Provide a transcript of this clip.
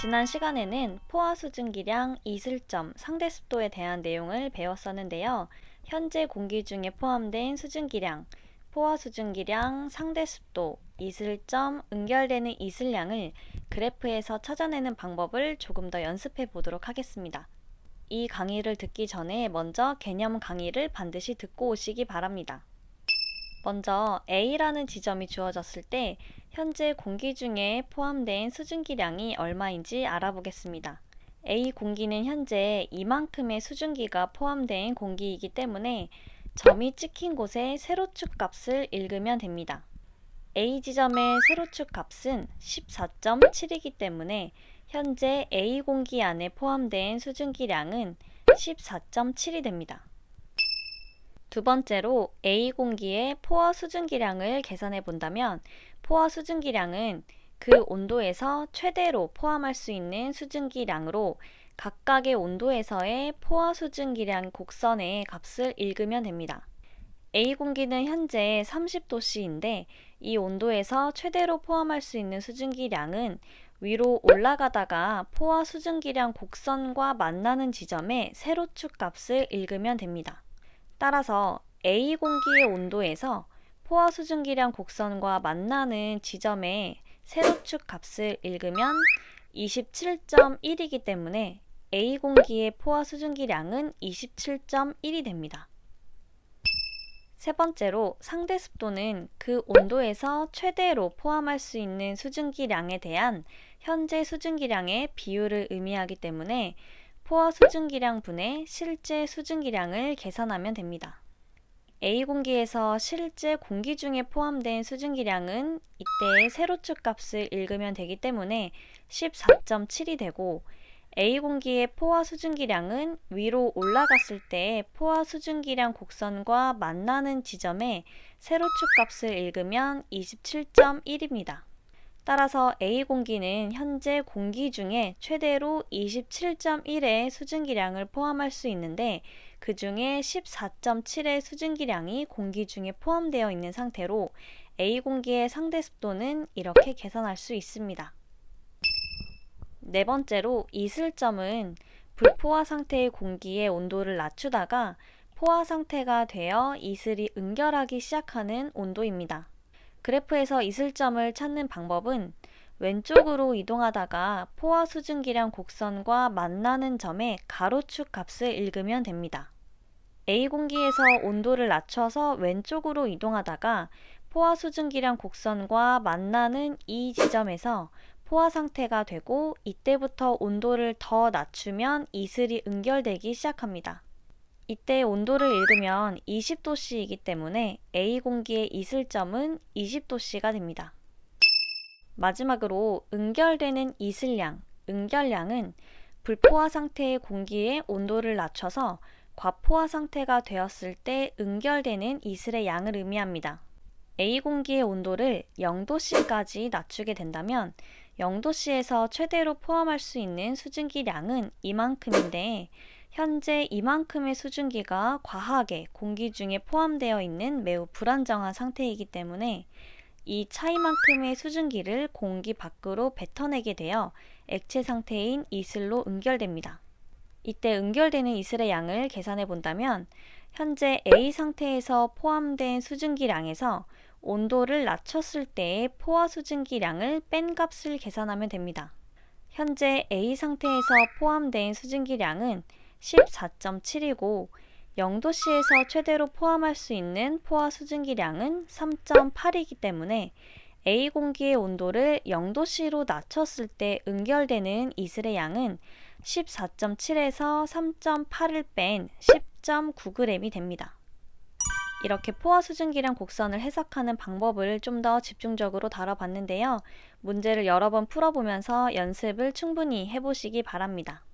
지난 시간에는 포화 수증기량, 이슬점, 상대 습도에 대한 내용을 배웠었는데요. 현재 공기 중에 포함된 수증기량, 포화 수증기량, 상대 습도, 이슬점, 응결되는 이슬량을 그래프에서 찾아내는 방법을 조금 더 연습해 보도록 하겠습니다. 이 강의를 듣기 전에 먼저 개념 강의를 반드시 듣고 오시기 바랍니다. 먼저 A라는 지점이 주어졌을 때 현재 공기 중에 포함된 수증기량이 얼마인지 알아보겠습니다. A 공기는 현재 이만큼의 수증기가 포함된 공기이기 때문에 점이 찍힌 곳에 세로축 값을 읽으면 됩니다. A 지점의 세로축 값은 14.7이기 때문에 현재 A 공기 안에 포함된 수증기량은 14.7이 됩니다. 두 번째로 A 공기의 포화 수증기량을 계산해 본다면 포화 수증기량은 그 온도에서 최대로 포함할 수 있는 수증기량으로 각각의 온도에서의 포화 수증기량 곡선의 값을 읽으면 됩니다. A 공기는 현재 30도씨인데 이 온도에서 최대로 포함할 수 있는 수증기량은 위로 올라가다가 포화 수증기량 곡선과 만나는 지점의 세로축 값을 읽으면 됩니다. 따라서 A 공기의 온도에서 포화 수증기량 곡선과 만나는 지점의 세로축 값을 읽으면 27.1이기 때문에 A 공기의 포화 수증기량은 27.1이 됩니다. 세 번째로 상대 습도는 그 온도에서 최대로 포함할 수 있는 수증기량에 대한 현재 수증기량의 비율을 의미하기 때문에 포화 수증기량 분의 실제 수증기량을 계산하면 됩니다. A 공기에서 실제 공기 중에 포함된 수증기량은 이때 세로축 값을 읽으면 되기 때문에 14.7이 되고 A 공기의 포화 수증기량은 위로 올라갔을 때 포화 수증기량 곡선과 만나는 지점에 세로축 값을 읽으면 27.1입니다. 따라서 A 공기는 현재 공기 중에 최대로 27.1의 수증기량을 포함할 수 있는데 그 중에 14.7의 수증기량이 공기 중에 포함되어 있는 상태로 A 공기의 상대 습도는 이렇게 계산할 수 있습니다. 네 번째로 이슬점은 불포화 상태의 공기의 온도를 낮추다가 포화 상태가 되어 이슬이 응결하기 시작하는 온도입니다. 그래프에서 이슬점을 찾는 방법은 왼쪽으로 이동하다가 포화 수증기량 곡선과 만나는 점의 가로축 값을 읽으면 됩니다. A 공기에서 온도를 낮춰서 왼쪽으로 이동하다가 포화 수증기량 곡선과 만나는 이 지점에서 포화 상태가 되고 이때부터 온도를 더 낮추면 이슬이 응결되기 시작합니다. 이때 온도를 읽으면 20도씨이기 때문에 A 공기의 이슬점은 20도씨가 됩니다. 마지막으로 응결되는 이슬량, 응결량은 불포화 상태의 공기의 온도를 낮춰서 과포화 상태가 되었을 때 응결되는 이슬의 양을 의미합니다. A 공기의 온도를 0도씨까지 낮추게 된다면 0도씨에서 최대로 포함할 수 있는 수증기량은 이만큼인데 현재 이만큼의 수증기가 과하게 공기 중에 포함되어 있는 매우 불안정한 상태이기 때문에 이 차이만큼의 수증기를 공기 밖으로 뱉어내게 되어 액체 상태인 이슬로 응결됩니다. 이때 응결되는 이슬의 양을 계산해 본다면 현재 A 상태에서 포함된 수증기량에서 온도를 낮췄을 때의 포화 수증기량을 뺀 값을 계산하면 됩니다. 현재 A 상태에서 포함된 수증기량은 14.7이고 0도씨에서 최대로 포함할 수 있는 포화 수증기량은 3.8이기 때문에 A 공기의 온도를 0도씨로 낮췄을 때 응결되는 이슬의 양은 14.7에서 3.8을 뺀 10.9g이 됩니다. 이렇게 포화 수증기량 곡선을 해석하는 방법을 좀 더 집중적으로 다뤄봤는데요. 문제를 여러 번 풀어보면서 연습을 충분히 해보시기 바랍니다.